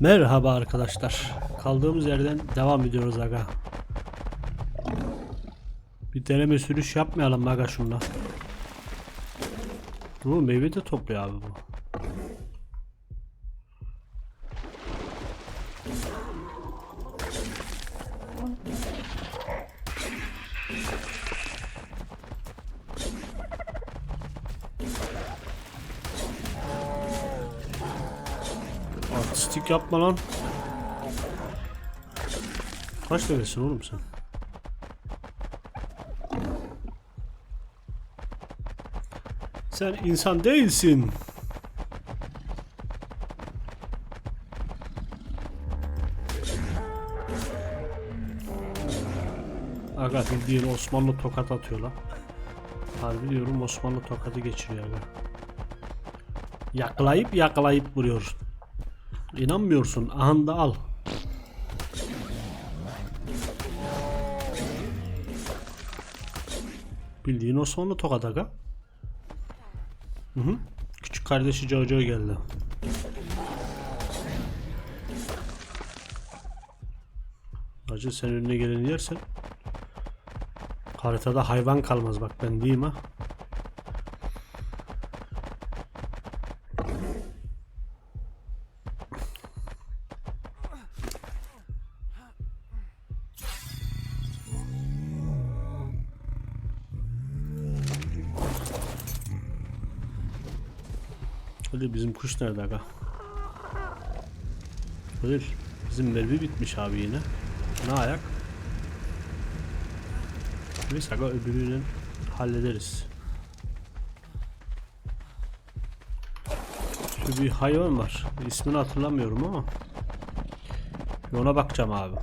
Merhaba arkadaşlar. Kaldığımız yerden devam ediyoruz aga. Bir deneme sürüş yapmayalım aga şunla. Bu meyve de topluyor abi bu. Yapma lan. Kaç devesin oğlum sen? Sen insan değilsin. Aga bildiğin Osmanlı tokat atıyor lan. Harbi diyorum Osmanlı tokadı geçiriyor aga. Yakalayıp yakalayıp vuruyor. İnanmıyorsun. Ahanda al. Bildiğin Osmanlı tokat aga. Hı hı. Küçük kardeşi Jojo geldi. Acı sen önüne geleni yersen haritada hayvan kalmaz bak ben diyeyim ha. Hadi bizim kuş nerede aga? Hadi bizim mermi bitmiş abi yine. Ne ayak? Neyse aga öbürünü hallederiz. Şu bir hayvan var. İsmini hatırlamıyorum ama. Ona bakacağım abi.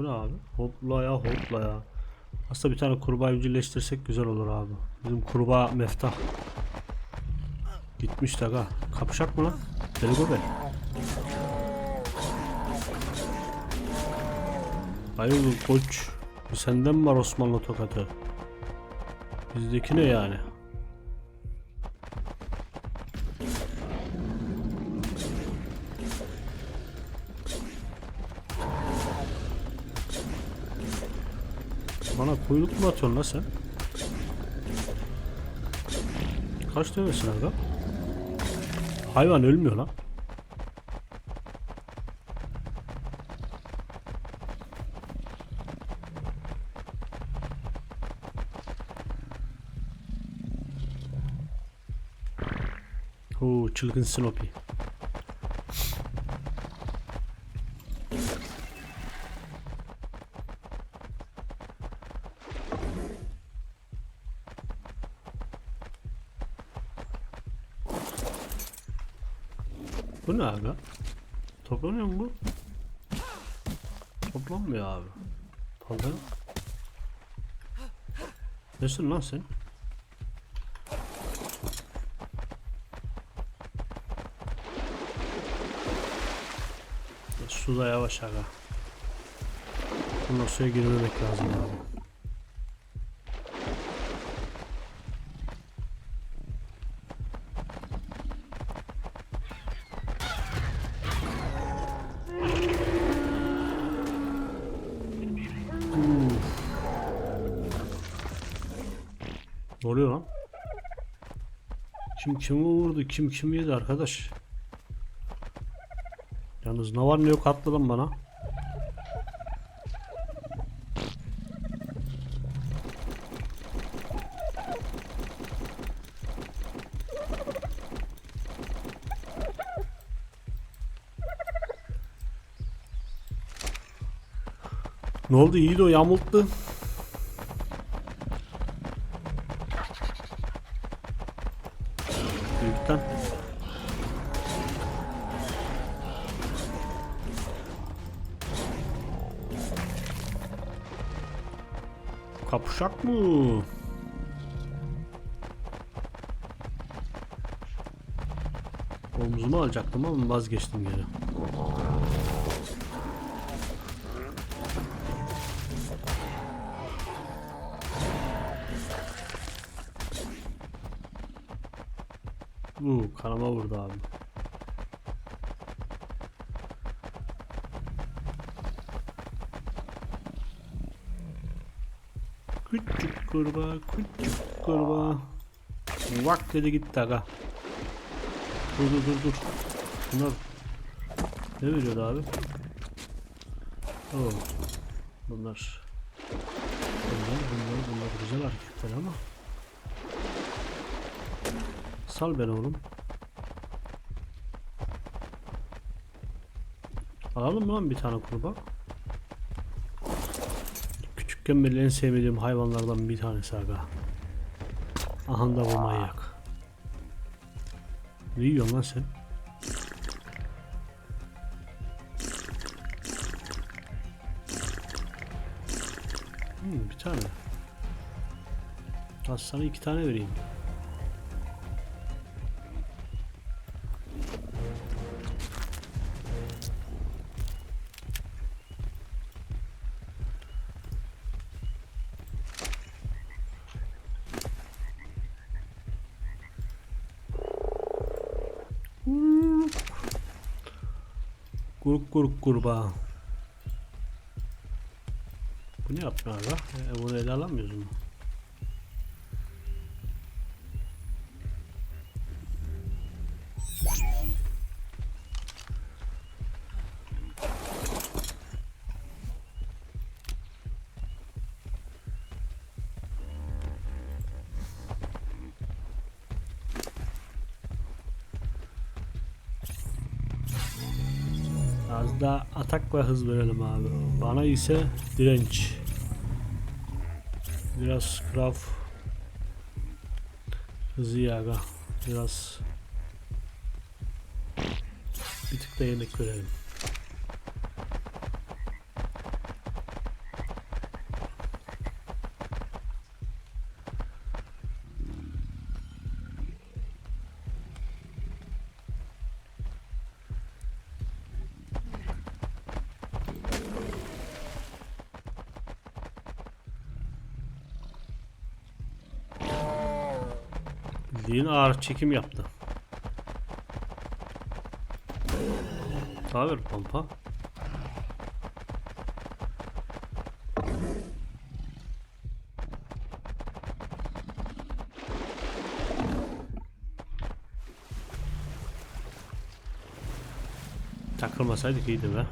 Bu ne abi? Hopla ya hopla ya. Aslında bir tane kurbağa evcilleştirsek güzel olur abi. Bizim kurbağa meftah. Gitmiş aga. Kapışak mı lan? Deli göbek. Hayırdır koç? Senden mi var Osmanlı tokatı? Bizdeki ne yani? Bana kuyruk mu atıyorsun lan sen? Kaç demesin aga? Hayvan ölmüyor lan. Oo çılgın Snoopy. Ne abi? Toplanıyor mu bu? Toplanmıyor abi. Pardon. Nesin lan sen? Suda yavaş aga. Bundan suya girmemek lazım abi. Kim kimi vurdu? Kim kimi yedi arkadaş? Yalnız ne var ne yok lan bana. Ne oldu? İyiydi o yamulttu. Alacaktım ama vazgeçtim geri. Uuu kanama vurdu abi. Küçük kurbağa, küçük kurbağa. Vak dedi gitti aga. Dur dur dur dur. Bunlar ne veriyordu abi? Oo. Bunlar Bunlar bunlar bunlar güzel hareketler ama Sal beni oğlum Alalım mı lan bir tane kurbağa? Küçükken beri en sevmediğim hayvanlardan bir tanesi aga. Aha da bu manyak. Ne yiyorsun lan sen? Tane. Az sana iki tane vereyim. Kuruk kuruk kurbağa. Bu ne yapıyor aga? E, bunu ele alamıyoruz mu? Az daha atak ve hız verelim abi. Bana ise direnç. Biraz craft hızı yaga. Biraz bir tık da yemek verelim. Ağır çekim yaptı. Ver pompa. Takılmasaydık iyiydi be.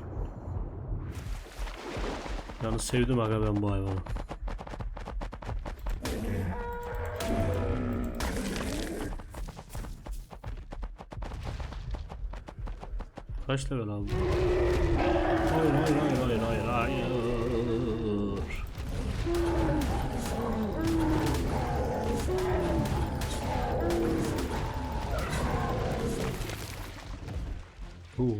Yalnız sevdim aga ben bu hayvanı. Kaç level aldı? Hayır hayır hayır hayır hayır hayır. Uuu.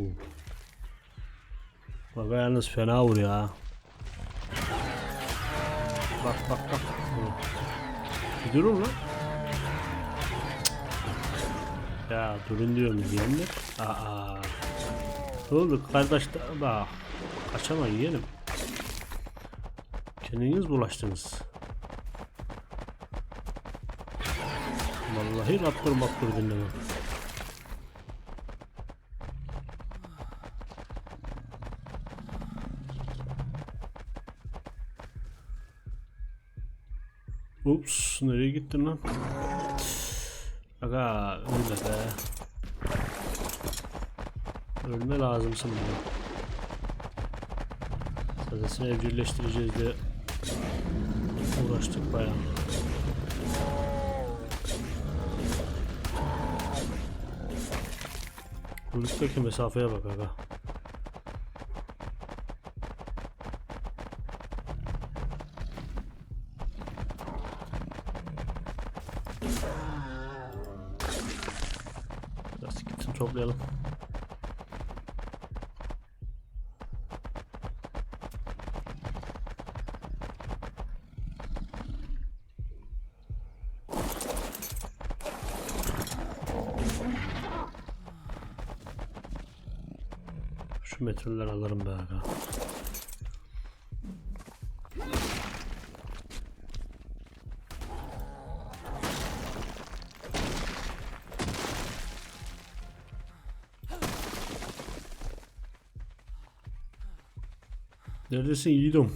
Bak yalnız fena vuruyor ha. Bak bak bak. Bir durun lan. Ya durun diyorum diyenler. Aa. Ne oldu kardeş bak. Kaçama yiyelim. Kendiniz bulaştınız. Vallahi raptor maptor dinlemem. Ups nereye gittin lan? Aga ölme be. Ölme lazımsın bana. Sadesini evcilleştireceğiz diye uğraştık bayağı. Kuyruktaki mesafeye bak aga. Metroller alırım be aga. Neredesin yiğidim?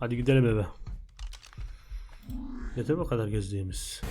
Hadi gidelim eve. Yeter bu kadar gezdiğimiz.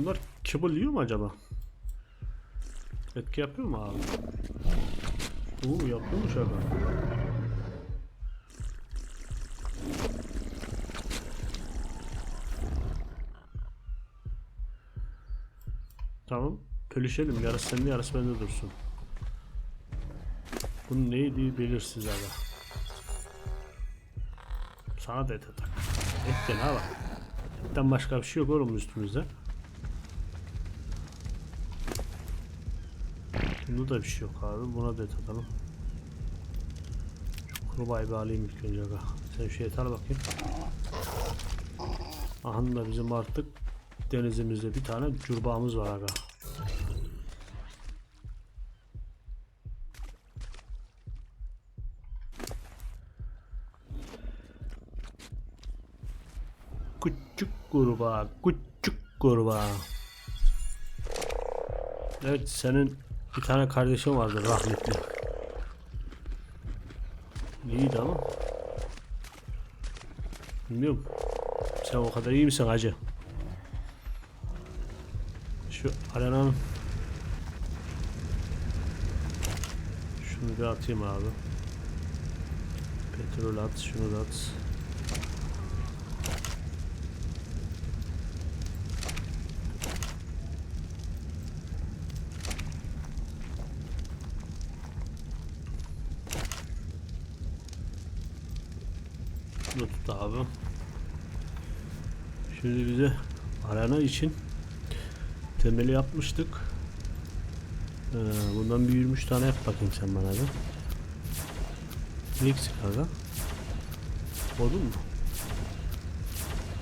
Bunlar kibble mu acaba? Etki yapıyor mu abi? Oo yapıyormuş aga. Tamam. Pölüşelim. Yarısı sende yarısı bende dursun. Bunun neydi belirsiz aga. Sana da et atak. Et de ne var? Etten başka bir şey yok oğlum üstümüzde. Bunda da bir şey yok abi. Buna da et atalım. Şu kurbağayı bir alayım ilk önce. Sen şu et al bakayım. Aha da bizim artık denizimizde bir tane curbağımız var aga. Küçük kurbağa, küçük kurbağa. Evet senin bir tane kardeşin vardı rahmetli. İyiydi ama. Bilmiyorum. Sen o kadar iyi misin hacı? Şu arenanın Şunu bir atayım abi. Petrol at, şunu da at. Şunu tut abi. Şimdi bize arena için temeli yapmıştık. Ee, bundan bir 23 tane yap bakayım sen bana bir. Ne eksik aga? Odun mu?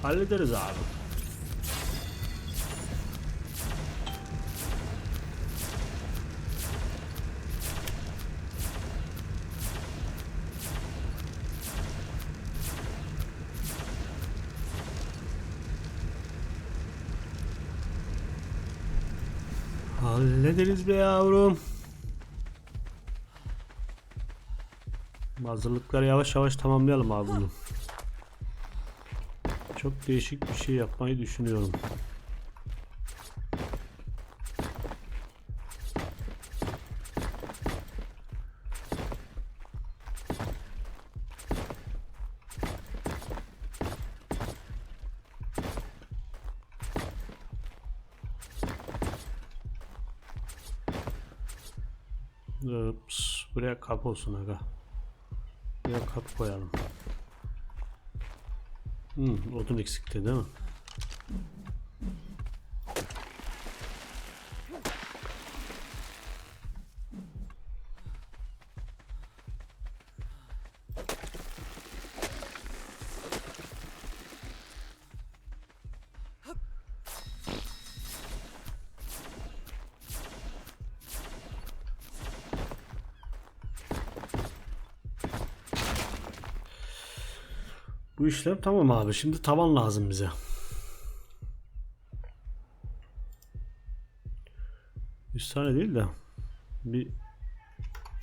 Hallederiz abi. Hallederiz be yavrum. Hazırlıkları yavaş yavaş tamamlayalım abi bunu. Çok değişik bir şey yapmayı düşünüyorum. Ups, buraya kap olsun aga. Buraya kap koyalım. Hmm, odun eksikti değil mi? Bu işlem tamam abi. Şimdi tavan lazım bize. Yüz tane değil de bir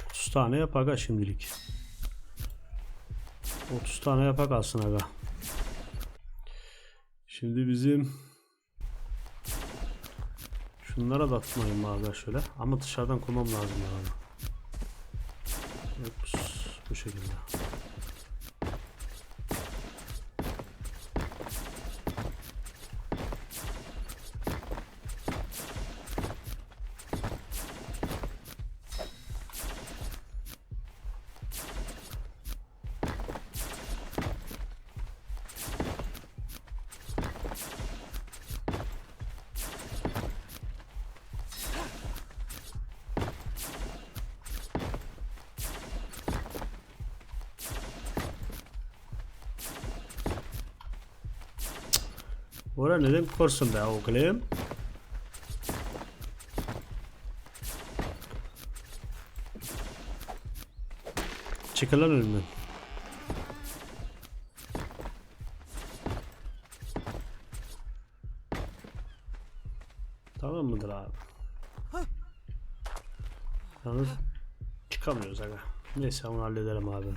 30 tane yap şimdilik. 30 tane yapak alsın aga. Şimdi bizim şunlara da atmayayım aga şöyle. Ama dışarıdan koymam lazım yani. Ups, bu şekilde. Ora neden korsun be oğlum? Çıkın lan önümden. Tamam mıdır abi? Yalnız çıkamıyoruz aga. Neyse onu hallederim abi.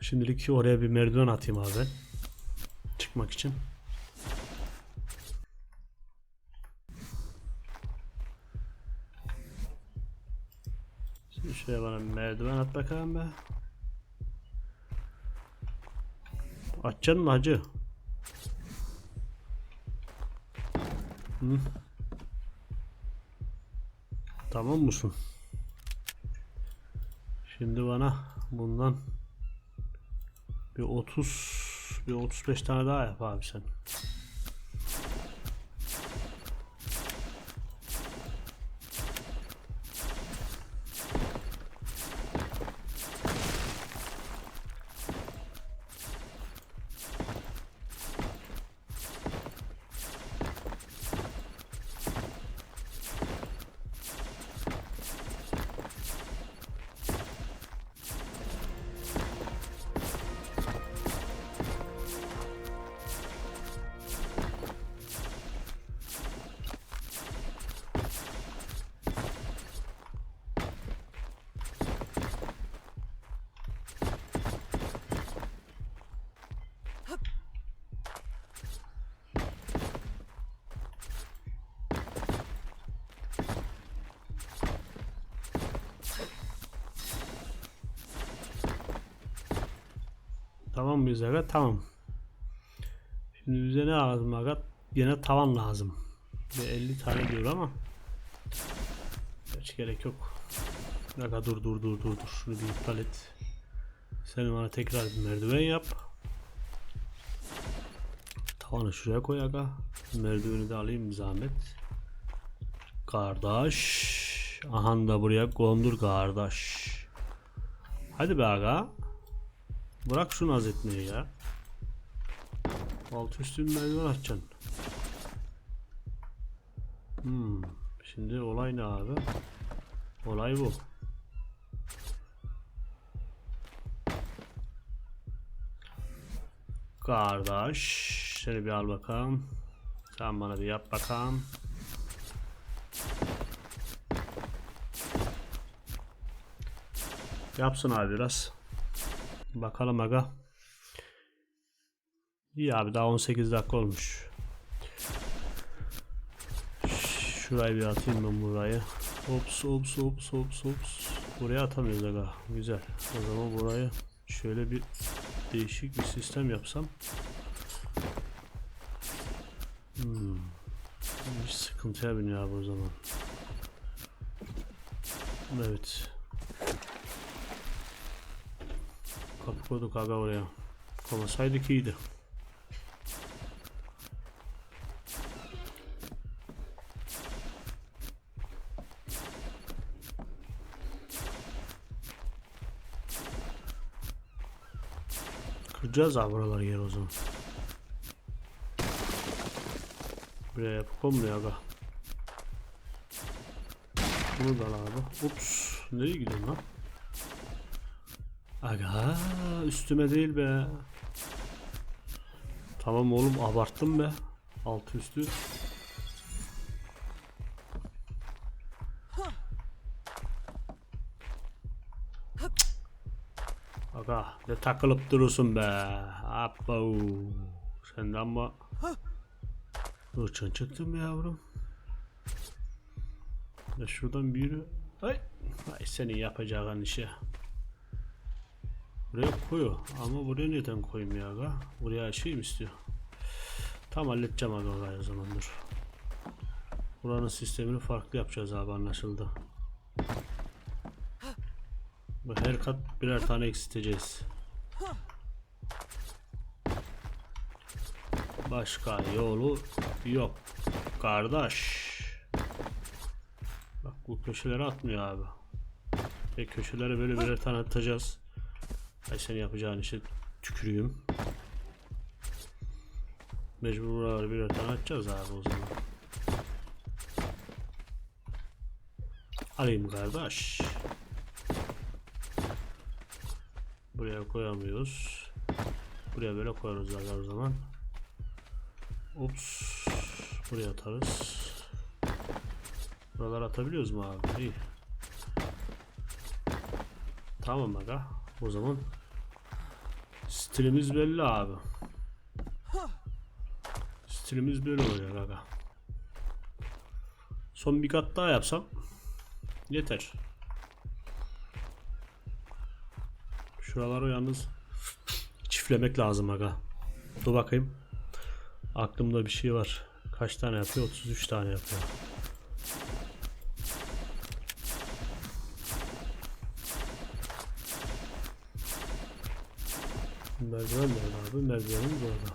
Şimdilik oraya bir merdiven atayım abi. Çıkmak için. Şimdi şuraya bana merdiven at bakalım be. Açacaksın mı hacı? Hı? Tamam mısın? Şimdi bana bundan bir 30 bir 35 tane daha yap abi sen. Tamam mıyız aga? Tamam. Şimdi bize ne lazım aga? Yine tavan lazım. Bir 50 tane diyor ama. Hiç gerek yok. Aga dur dur dur dur dur. Şunu bir iptal et. Sen bana tekrar bir merdiven yap. Tavanı şuraya koy aga. Merdiveni de alayım zahmet. Kardeş. Aha da buraya kondur kardeş. Hadi be aga. Bırak şunu az etmeyi ya. Alt üstü bir merdiven açacaksın. Hmm. Şimdi olay ne abi? Olay bu. Kardeş. Seni bir al bakalım. Sen bana bir yap bakalım. Yapsın abi biraz. Bakalım aga. İyi abi daha 18 dakika olmuş. Şurayı bir atayım ben burayı. Ops ops ops ops ops. Buraya atamıyoruz aga. Güzel. O zaman burayı şöyle bir değişik bir sistem yapsam. Hmm. Hiç sıkıntıya biniyor abi o zaman. Evet. Kapı koyduk aga oraya. Koymasaydık iyiydi. Kıracağız abi buraları yer o zaman. Buraya yapıp konmuyor aga. Bunu da al abi. Ups. Nereye gidiyorsun lan? Aga üstüme değil be. Tamam oğlum abarttım be. Altı üstü. Aga ne takılıp durursun be. Abba. Senden ama çıktın be yavrum. Ya şuradan bir yürü. Ay. Ay senin yapacağın işe. Buraya koyu ama buraya neden koyayım ya aga? Buraya mi istiyor? Tam halledeceğim aga orayı o zaman dur. Buranın sistemini farklı yapacağız abi anlaşıldı. Bu her kat birer tane eksilteceğiz. Başka yolu yok. Kardeş. Bak bu köşelere atmıyor abi. Ve köşelere böyle birer tane atacağız. Ay sen yapacağın işe tükürüyüm. Mecbur buraları birer tane açacağız abi o zaman. Alayım kardeş. Buraya koyamıyoruz. Buraya böyle koyarız abi o zaman. Ups. Buraya atarız. Buraları atabiliyoruz mu abi? İyi. Tamam aga. O zaman stilimiz belli abi. Stilimiz böyle olacak aga. Son bir kat daha yapsam yeter. Şuraları yalnız çiftlemek lazım aga. Dur bakayım. Aklımda bir şey var. Kaç tane yapıyor? 33 tane yapıyor. Merdiven nerede abi? Merdivenimiz orada.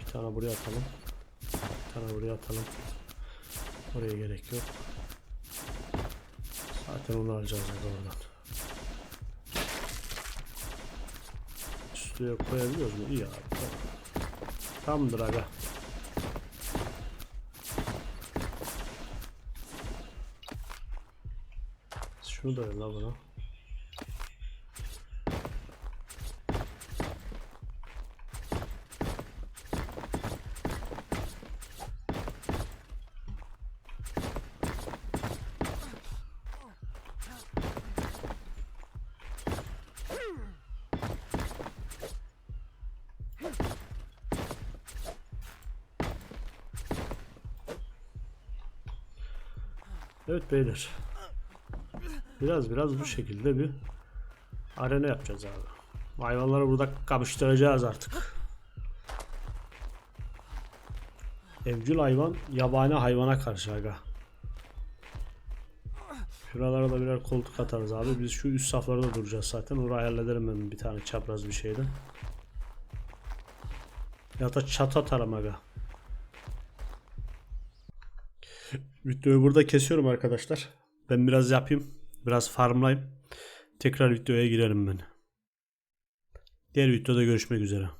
Bir tane buraya atalım. Bir tane buraya atalım. Oraya gerek yok. Zaten onu alacağız oradan. Üstüne koyabiliyoruz mu? İyi abi. Tamam. Tamamdır aga. Şunu da ver la bana. Evet beyler. Biraz biraz bu şekilde bir arena yapacağız abi. Hayvanları burada kapıştıracağız artık. Evcil hayvan yabani hayvana karşı aga. Şuralara da birer koltuk atarız abi. Biz şu üst saflarda duracağız zaten. Orayı hallederim ben bir tane çapraz bir şeyden. Ya da çatı atarım aga. Videoyu burada kesiyorum arkadaşlar. Ben biraz yapayım. Biraz farmlayayım. Tekrar videoya girerim ben. Diğer videoda görüşmek üzere.